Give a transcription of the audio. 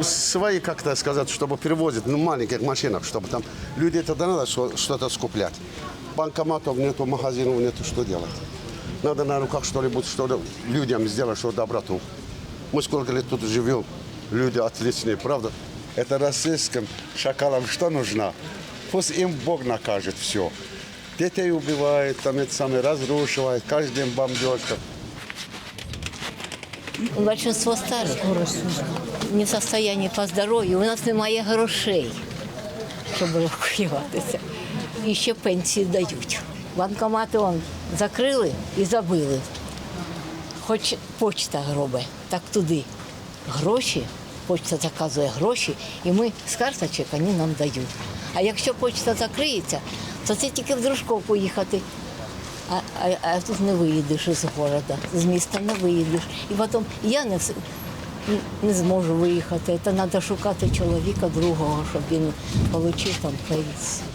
свои, как-то сказать, чтобы перевозить, ну, маленьких машинах, чтобы там люди тогда надо что- что-то скуплять. Банкоматов нету, магазинов нету, что делать? Надо на руках что-нибудь, что людям сделать, что доброту. Мы сколько лет тут живем, люди отличные, правда? Это российским шакалам что нужно? Пусть им Бог накажет все. Детей убивают, там это самое, разрушивают, каждый день бомбежка. Большинство старих не в состоянии по здоров'ю. У нас немає грошей, щоб евакуюватися. І ще пенсії дають. Банкомати он закрили і забили. Хоч почта робить, так туди. Гроші, почта заказує гроші, і ми з карточок вони нам дають. А якщо почта закриється, то це тільки в дружков поїхати. А, а, а тут не виїдеш із міста, з міста не виїдеш. І потім я не, не зможу виїхати. Це треба шукати чоловіка другого, щоб він отримав там пенсію.